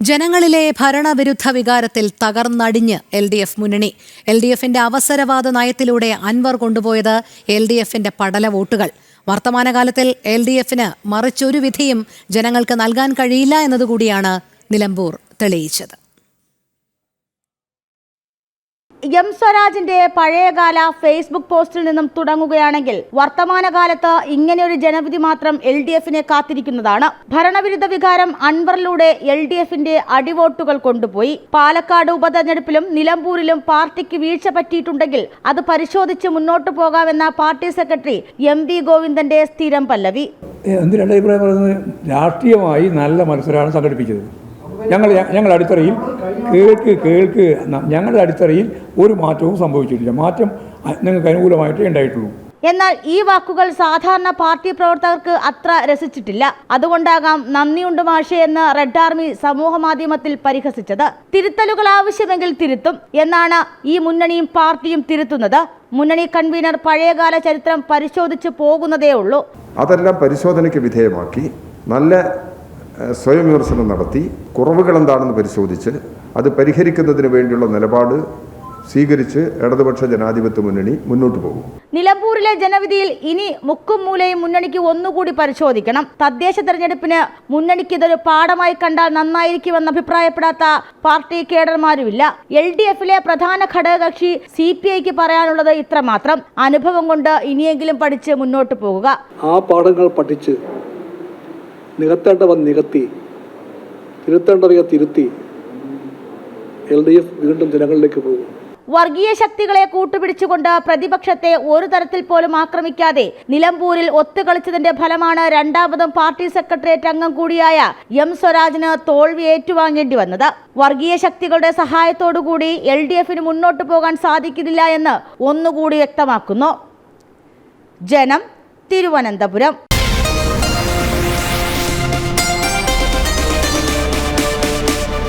ജനങ്ങളിലെ ഭരണവിരുദ്ധ വികാരത്തിൽ തകർന്നടിഞ്ഞ് എൽ ഡി എഫ് മുന്നണി. എൽ ഡി എഫിന്റെ അവസരവാദ നയത്തിലൂടെ അൻവർ കൊണ്ടുപോയത് എൽ ഡി എഫിന്റെ പടല വോട്ടുകൾ. വർത്തമാനകാലത്തിൽ എൽ ഡി എഫിന് മറിച്ചൊരു വിധിയും ജനങ്ങൾക്ക് നൽകാൻ കഴിയില്ല എന്നതുകൂടിയാണ് നിലമ്പൂർ തെളിയിച്ചത്. എം സ്വരാജിന്റെ പഴയകാല ഫേസ്ബുക്ക് പോസ്റ്റിൽ നിന്നും തുടങ്ങുകയാണെങ്കിൽ വർത്തമാനകാലത്ത് ഇങ്ങനെയൊരു ജനവിധി മാത്രം എൽ ഡി എഫിനെ കാത്തിരിക്കുന്നതാണ്. ഭരണവിരുദ്ധ വികാരം അൻവറിലൂടെ എൽ ഡി എഫിന്റെ അടിവോട്ടുകൾ കൊണ്ടുപോയി. പാലക്കാട് ഉപതെരഞ്ഞെടുപ്പിലും നിലമ്പൂരിലും പാർട്ടിക്ക് വീഴ്ച പറ്റിയിട്ടുണ്ടെങ്കിൽ അത് പരിശോധിച്ച് മുന്നോട്ട് പോകാമെന്ന പാർട്ടി സെക്രട്ടറി എം വി ഗോവിന്ദന്റെ സ്ഥിരം പല്ലവി. രാഷ്ട്രീയമായി നല്ല മത്സരമാണ് സംഘടിപ്പിച്ചത്. ഞങ്ങൾ ഞങ്ങളുടെ അടിത്തറയിൽ കേൾക്ക് കേൾക്ക് ഞങ്ങളുടെ അടിത്തറയിൽ ഒരു മാറ്റവും സംഭവിച്ചിട്ടില്ല. മാറ്റം നിങ്ങൾക്ക് അനുകൂലമായിട്ടേ ഉണ്ടായിട്ടുള്ളൂ. എന്നാൽ ഈ വാക്കുകൾ സാധാരണ പാർട്ടി പ്രവർത്തകർക്ക് അത്ര രസിച്ചിട്ടില്ല. അതുകൊണ്ടാകാം നന്ദിയുണ്ട് മാഷെ എന്ന് റെഡ് ആർമി സമൂഹ മാധ്യമത്തിൽ പരിഹസിച്ചത്. തിരുത്തലുകൾ ആവശ്യമെങ്കിൽ തിരുത്തും എന്നാണ് ഈ മുന്നണിയും പാർട്ടിയും തിരുത്തുന്നത്. മുന്നണി കൺവീനർ പഴയകാല ചരിത്രം പരിശോധിച്ച് പോകുന്നതേ ഉള്ളൂ. അതെല്ലാം പരിശോധനയ്ക്ക് വിധേയമാക്കി നല്ല സ്വയം വിമർശനം നടത്തി കുറവുകൾ എന്താണെന്ന് പരിശോധിച്ച് അത് പരിഹരിക്കുന്നതിന് വേണ്ടിയുള്ള നിലപാട് സ്വീകരിച്ച് ഇടതുപക്ഷ ജനാധിപത്യ മുന്നണി മുന്നോട്ട് പോകും. നിലമ്പൂരിലെ ജനവിധിയിൽ ഇനി മുക്കും മൂലയും മുന്നണിക്ക് ഒന്നുകൂടി പരിശോധിക്കണം. തദ്ദേശ തെരഞ്ഞെടുപ്പിന് മുന്നണിക്ക് ഇതൊരു പാഠമായി കണ്ടാൽ നന്നായിരിക്കുമെന്ന് അഭിപ്രായപ്പെടാത്ത പാർട്ടി കേഡർമാരുമില്ല. എൽ ഡി എഫിലെ പ്രധാന ഘടകകക്ഷി സി പി ഐക്ക് പറയാനുള്ളത് ഇത്രമാത്രം. അനുഭവം കൊണ്ട് ഇനിയെങ്കിലും പഠിച്ച് മുന്നോട്ട് പോകുക. ആ പാഠങ്ങൾ പഠിച്ച് നികത്തേണ്ടവ നികത്തി. തിരുത്തേണ്ടവയെ തിരുത്തി. എൽ ഡി എഫ് വീണ്ടും ജനങ്ങളിലേക്ക് പോകും. വർഗീയ ശക്തികളെ കൂട്ടുപിടിച്ചുകൊണ്ട് പ്രതിപക്ഷത്തെ ഒരു തരത്തിൽ പോലും ആക്രമിക്കാതെ നിലമ്പൂരിൽ ഒത്തുകളിച്ചതിന്റെ ഫലമാണ് രണ്ടാമതും പാർട്ടി സെക്രട്ടേറിയറ്റ് അംഗം കൂടിയായ എം സ്വരാജിന് തോൽവി ഏറ്റുവാങ്ങേണ്ടി വന്നത്. വർഗീയ ശക്തികളുടെ സഹായത്തോടുകൂടി എൽ ഡി എഫിന് മുന്നോട്ട് പോകാൻ സാധിക്കുന്നില്ല എന്ന് ഒന്നുകൂടി വ്യക്തമാക്കുന്നു. ജനം തിരുവനന്തപുരം.